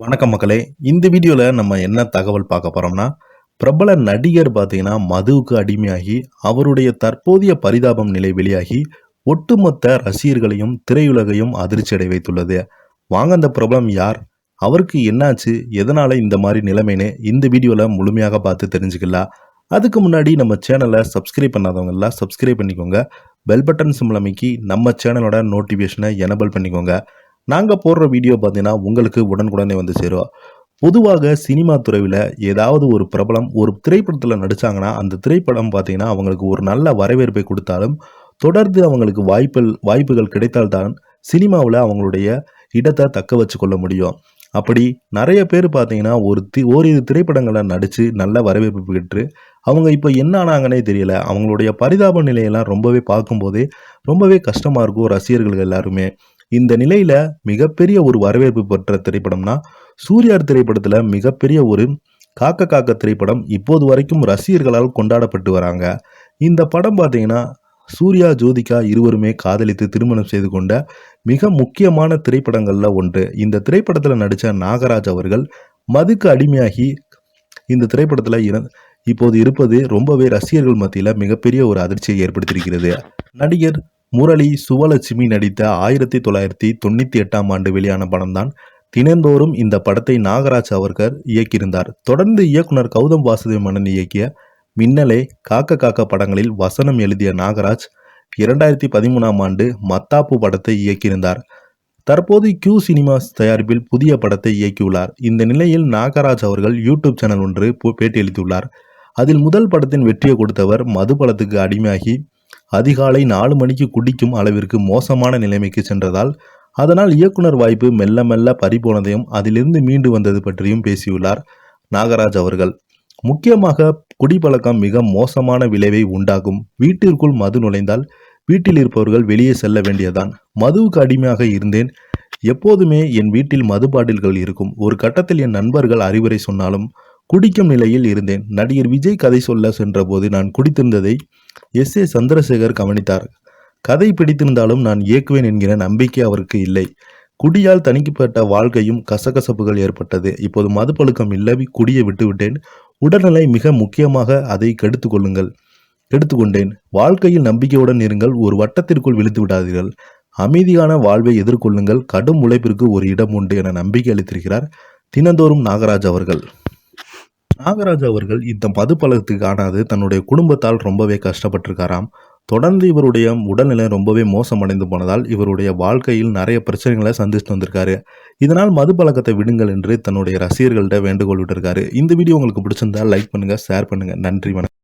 வணக்கம் மக்களே. இந்த வீடியோவில் நம்ம என்ன தகவல் பார்க்க போறோம்னா பிரபல நடிகர் பார்த்தீங்கன்னா மதுவுக்கு அடிமையாகி அவருடைய தற்போதைய பரிதாபம் நிலை வெளியாகி ஒட்டுமொத்த ரசிகர்களையும் திரையுலகையும் அதிர்ச்சி அடை வைத்துள்ளது. வாங்க அந்த பிரபலம் யார்? அவருக்கு என்னாச்சு? எதனால இந்த மாதிரி நிலைமைன்னு இந்த வீடியோவில் முழுமையாக பார்த்து தெரிஞ்சுக்கலாம். அதுக்கு முன்னாடி நம்ம சேனலை சப்ஸ்கிரைப் பண்ணாதவங்க எல்லாம் சப்ஸ்கிரைப் பண்ணிக்கோங்க. பெல் பட்டன் சிம்பிள் அமைக்கி நம்ம சேனலோட நோட்டிஃபிகேஷனை எனபிள் பண்ணிக்கோங்க. நாங்கள் போடுற வீடியோ பார்த்தீங்கன்னா உங்களுக்கு உடனுக்குடனே வந்து சேரும் பொதுவாக சினிமா துறையில் ஏதாவது ஒரு பிரபலம் ஒரு திரைப்படத்தில் நடித்தாங்கன்னா அந்த திரைப்படம் பார்த்தீங்கன்னா அவங்களுக்கு ஒரு நல்ல வரவேற்பை கொடுத்தாலும் தொடர்ந்து அவங்களுக்கு வாய்ப்புகள் வாய்ப்புகள் கிடைத்தால்தான் சினிமாவில் அவங்களுடைய இடத்தை தக்க வச்சு கொள்ள முடியும். அப்படி நிறைய பேர் பார்த்தீங்கன்னா ஒரு தி ஓரிரு திரைப்படங்களை நடித்து நல்ல வரவேற்பு பெற்று அவங்க இப்போ என்ன ஆனாங்கன்னே தெரியல. அவங்களுடைய பரிதாப நிலையெல்லாம் ரொம்பவே பார்க்கும்போதே ரொம்பவே கஷ்டமாக இருக்கும் ரசிகர்கள் எல்லாருமே. இந்த நிலையில மிகப்பெரிய ஒரு வரவேற்பு பெற்ற திரைப்படம்னா சூர்யார் திரைப்படத்துல மிகப்பெரிய ஒரு காக்க காக்க திரைப்படம் இப்போது வரைக்கும் ரசிகர்களால் கொண்டாடப்பட்டு வராங்க. இந்த படம் பார்த்தீங்கன்னா சூர்யா ஜோதிகா இருவருமே காதலித்து திருமணம் செய்து கொண்ட மிக முக்கியமான திரைப்படங்கள்ல ஒன்று. இந்த திரைப்படத்தில் நடித்த நாகராஜ் அவர்கள் மதுக்கு அடிமையாகி இந்த திரைப்படத்தில் இர இப்போது இருப்பது ரொம்பவே ரசிகர்கள் மத்தியில் மிகப்பெரிய ஒரு அதிர்ச்சியை ஏற்படுத்தியிருக்கிறது. நடிகர் முரளி சுவலட்சுமி நடித்த ஆயிரத்தி தொள்ளாயிரத்தி தொண்ணூற்றி எட்டாம் ஆண்டு வெளியான படம்தான் தினந்தோறும் இந்த படத்தை நாகராஜ் அவர்கள் இயக்கியிருந்தார். தொடர்ந்து இயக்குனர் கௌதம் வாசுதேவ மன்னன் இயக்கிய மின்னலே காக்க காக்க படங்களில் வசனம் எழுதிய நாகராஜ் இரண்டாயிரத்தி பதிமூணாம் ஆண்டு மத்தாப்பு படத்தை இயக்கியிருந்தார். தற்போது கியூ சினிமாஸ் தயாரிப்பில் புதிய படத்தை இயக்கியுள்ளார். இந்த நிலையில் நாகராஜ் அவர்கள் யூடியூப் சேனல் ஒன்று பேட்டியளித்துள்ளார். அதில் முதல் படத்தின் வெற்றியை கொடுத்தவர் மது படத்துக்கு அடிமையாகி அதிகாலை நாலு மணிக்கு குடிக்கும் அளவிற்கு மோசமான நிலைமைக்கு சென்றதால் அதனால் இயக்குனர் வாய்ப்பு மெல்ல மெல்ல பறிபோனதையும் அதிலிருந்து மீண்டு வந்தது பற்றியும் பேசியுள்ளார் நாகராஜ் அவர்கள். முக்கியமாக குடிப்பழக்கம் மிக மோசமான விளைவை உண்டாகும் வீட்டிற்குள் மது நுழைந்தால் வீட்டில் இருப்பவர்கள் வெளியே செல்ல வேண்டியதான் மதுவுக்கு அடிமையாக இருந்தேன். எப்போதுமே என் வீட்டில் மது பாட்டில்கள் இருக்கும். ஒரு கட்டத்தில் என் நண்பர்கள் அறிவுரை சொன்னாலும் குடிக்கும் நிலையில் இருந்தேன். நடிகர் விஜய் கதை சொல்ல சென்றபோது நான் குடித்திருந்ததை எஸ் ஏ சந்திரசேகர் கவனித்தார். கதை பிடித்திருந்தாலும் நான் இயக்குவேன் என்கிற நம்பிக்கை அவருக்கு இல்லை. குடியால் தணிக்கப்பட்ட வாழ்க்கையும் கசகசப்புகள் ஏற்பட்டது. இப்போது மதுப்பழுக்கம் இல்லை குடியை விட்டுவிட்டேன். உடல்நிலை மிக முக்கியமாக அதை கெடுத்து கொள்ளுங்கள். எடுத்துக்கொண்டேன் வாழ்க்கையில் நம்பிக்கையுடன் இருங்கள். ஒரு வட்டத்திற்குள் விழுத்து விடாதீர்கள். அமைதியான வாழ்வை எதிர்கொள்ளுங்கள். கடும் உழைப்பிற்கு ஒரு இடம் உண்டு என நம்பிக்கை அளித்திருக்கிறார் தினந்தோறும் நாகராஜ் அவர்கள். நாகராஜ் அவர்கள் இந்த மது பழக்கத்துக்கு தன்னுடைய குடும்பத்தால் ரொம்பவே கஷ்டப்பட்டிருக்காராம். தொடர்ந்து இவருடைய உடல்நிலை ரொம்பவே மோசமடைந்து போனதால் இவருடைய வாழ்க்கையில் நிறைய பிரச்சனைகளை சந்திச்சுட்டு வந்திருக்காரு. இதனால் மது பழக்கத்தை விடுங்கள் என்று தன்னுடைய ரசிகர்கள்ட்ட வேண்டுகோள் விட்டிருக்காரு. இந்த வீடியோ உங்களுக்கு பிடிச்சிருந்தா லைக் பண்ணுங்க ஷேர் பண்ணுங்க. நன்றி வணக்கம்.